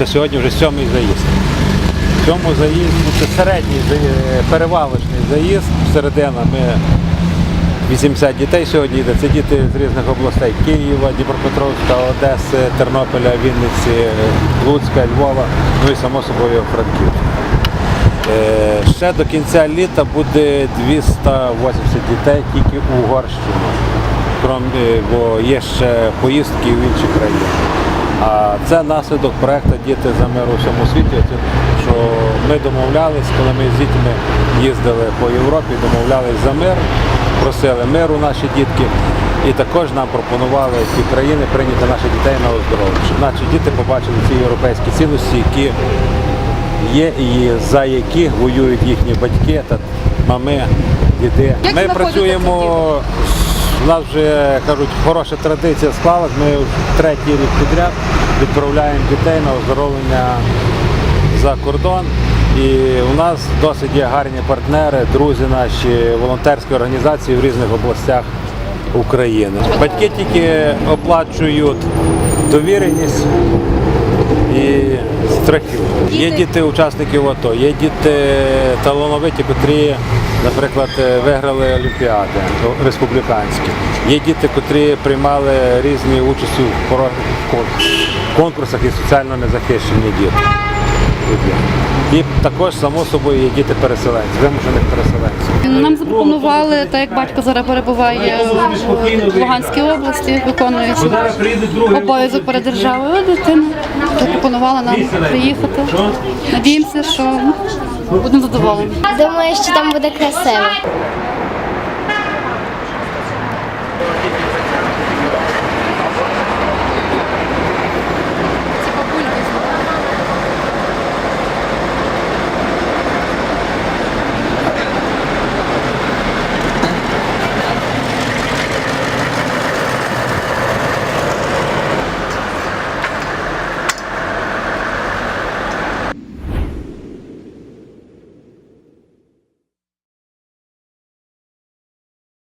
Це сьогодні вже сьомий заїзд. В цьому заїзді це середній заї- перевалочний заїзд. Середина ми 80 дітей сьогодні йде. Це діти з різних областей Києва, Дніпропетровська, Одеси, Тернополя, Вінниці, Луцька, Львова, ну і само собою Франківська. Е, Ще до кінця літа буде 280 дітей тільки у Угорщину, е, бо є ще поїздки в інші країни. А це наслідок проєкту Діти за мир у всьому світі. Що ми домовлялись, коли ми з дітьми їздили по Європі, домовлялись за мир, просили миру наші дітки. І також нам пропонували ті країни прийняти наших дітей на оздоровлення, щоб наші діти побачили ці європейські цінності, які є і за які воюють їхні батьки та мами, діди. Як Ми працюємо. У нас вже кажуть, хороша традиція склалась. Ми третій рік підряд відправляємо дітей на оздоровлення за кордон. І у нас досить є гарні партнери, друзі наші, волонтерські організації в різних областях України. Батьки тільки оплачують довіреність і страхів. Є діти учасників АТО, є діти талановиті, котрі, наприклад, виграли олімпіади республіканські. Є діти, котрі приймали різні участі в конкурсах і соціально незахищені діти. І також, само собою, є діти переселенців, вимушених переселенців. Нам запропонували, так як батько зараз перебуває в Луганській області, виконуючи обов'язок перед державою дитину, запропонували нам приїхати. Надіємося, що будемо задоволені. Думаю, що там буде красиво.